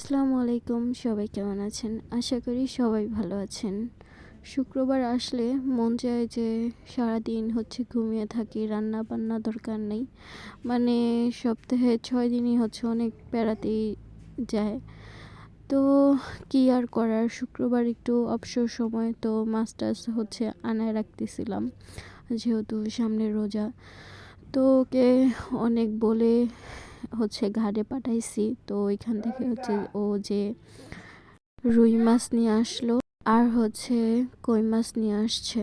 আসসালামু আলাইকুম, সবাই কেমন আছেন? আশা করি সবাই ভালো আছেন। শুক্রবার আসলে মন চায় যে সারাদিন হচ্ছে ঘুমিয়ে থাকি রান্না বান্না দরকার নেই। মানে সপ্তাহে ছয় দিনই হচ্ছে অনেক বেড়াতেই যায়। তো কি আর করার? শুক্রবার একটু অবসর সময়, তো মাস্টার্স হচ্ছে আনায় রাখতেছিলাম, যেহেতু সামনে রোজা। তো ওকে অনেক বলে হচ্ছে ঘাটে পাঠাইছি। তো ওইখান থেকে হচ্ছে ও যে রুই মাছ নিয়ে আসলো আর হচ্ছে কই মাছ নিয়ে আসছে।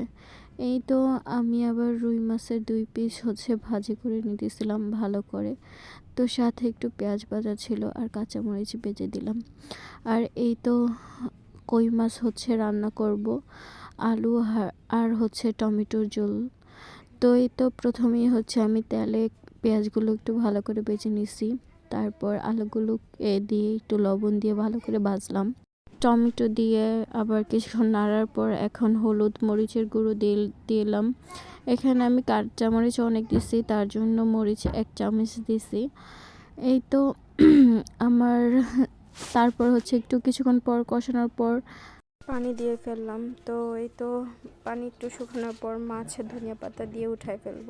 এই তো আমি আবার রুই মাছের দুই পিস হচ্ছে ভাজি করে নিতেছিলাম ভালো করে। তো সাথে একটু পেঁয়াজ ভাজা ছিল আর কাঁচামরিচ বেজে দিলাম। আর এই তো কই মাছ হচ্ছে রান্না করব, আলু আর হচ্ছে টমেটোর ঝোল। তো এই তো প্রথমেই হচ্ছে আমি তেলে পেঁয়াজগুলো একটু ভালো করে বেজে নিছি। তারপর আলুগুলো এ দিয়ে একটু লবণ দিয়ে ভালো করে ভাজলাম। টমেটো দিয়ে আবার কিছুক্ষণ নাড়ার পর এখন হলুদ মরিচের গুঁড়ো দিয়ে দিলাম। এখানে আমি কাঁচামরিচ অনেক দিছি, তার জন্য মরিচ এক চামচ দিছি। এই তো আমার তারপর হচ্ছে একটু কিছুক্ষণ পর কষানোর পর পানি দিয়ে ফেললাম। তো এই তো পানি একটু শুকানোর পর মাছ ধনিয়া পাতা দিয়ে উঠাই ফেলব।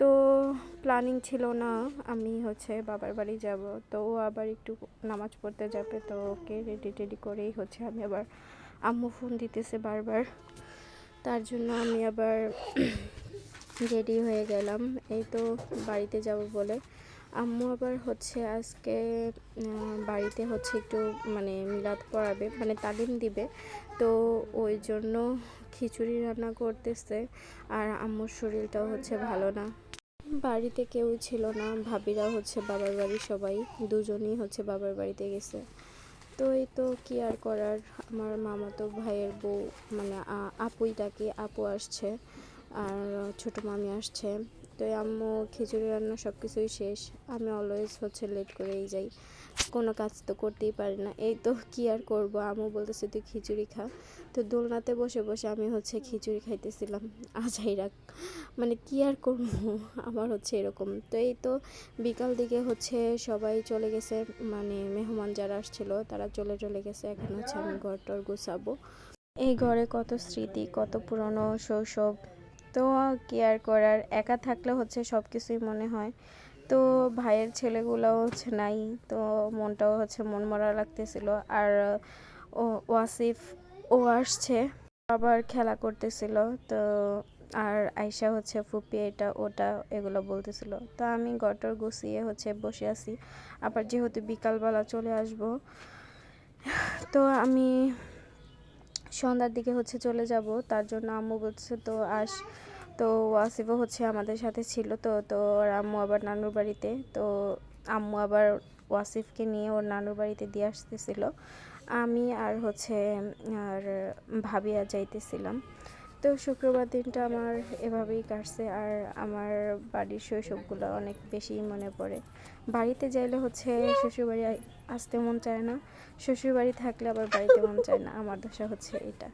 তো প্ল্যানিং ছিল না, আমি হচ্ছে বাবার বাড়ি যাব, তো ও আবার একটু নামাজ পড়তে যাবে, তো ওকে রেডি টেডি করেই হচ্ছে আমি আবার আম্মু ফোন দিতেছে বারবার। তার জন্য আমি আবার রেডি হয়ে গেলাম, এই তো বাড়িতে যাব বলে। আম্মু আবার হচ্ছে আজকে বাড়িতে হচ্ছে একটু মানে মিলাদ পড়াবে মানে তালিম দিবে। তো ওই জন্য খিচুড়ি রান্না করতেছে আর আম্মুর শরীরটাও হচ্ছে ভালো না। বাড়িতে কেউ ছিল না, ভাবিরা হচ্ছে বাবার বাড়ি সবাই, দুজনই হচ্ছে বাবার বাড়িতে গেছে। তো এই তো কি আর করার, আমার মামাতো ভাইয়ের বউ মানে আপুইটাকে আপু আসছে, আর ছোটো মামি আসছে। তো আম্মু খিচুড়ি রান্না সব কিছুই শেষ। আমি অলওয়েজ হচ্ছে লেট করেই যাই। কোনো কাজ তো করতেই পারি না। এই তো কী আর করব? আম্মু বলতেছে, তুই খিচুড়ি খা। তো দোলনাতে বসে বসে আমি হচ্ছে খিচুড়ি খাইতেছিলাম। আজাই রাখ মানে কী আর করব? আমার হচ্ছে এরকম। তো এই তো বিকাল দিকে হচ্ছে সবাই চলে গেছে। মানে মেহমান যারা আসছিল, তারা চলে চলে গেছে। এখন হচ্ছে আমি ঘর টর গুছাবো। এই ঘরে কত স্মৃতি, কত পুরনো শৈশব। তো কেয়ার করার, একা থাকলে হচ্ছে সব কিছুই মনে হয়। তো ভাইয়ের ছেলেগুলোও হচ্ছে নাই, তো মনটাও হচ্ছে মন মরা লাগতেছিল। আর, ও, ওয়াসিফ, ও আসছে, আবার খেলা করতেছিল। তো আর আয়সা হচ্ছে ফুপি, এটা, ওটা, এগুলো বলতেছিল। তো আমি গটর গুছিয়ে হচ্ছে বসে আছি। আবার যেহেতু বিকালবেলা চলে আসব, তো আমি সন্ধ্যার দিকে হচ্ছে চলে যাব। তার জন্য আম্মু বলছে, তো আস। তো ওয়াসিফও হচ্ছে আমাদের সাথে ছিল তো তো ওর আম্মু আবার নানুর বাড়িতে। তো আম্মু আবার ওয়াসিফকে নিয়ে ওর নানুর বাড়িতে দিয়ে আসতেছিল। আমি আর হচ্ছে, আর ভাবিয়া যাইতেছিলাম। তো শুক্রবার দিনটা আমার এভাবেই কাটছে আর আমার বাড়ির শৈশবগুলো অনেক বেশি মনে পড়ে। বাড়িতে যাইলে হচ্ছে শ্বশুরবাড়ি আসতে মন চায় না। শ্বশুরবাড়ি থাকলে আবার বাড়িতে মন চায় না। আমার দশা হচ্ছে এটা।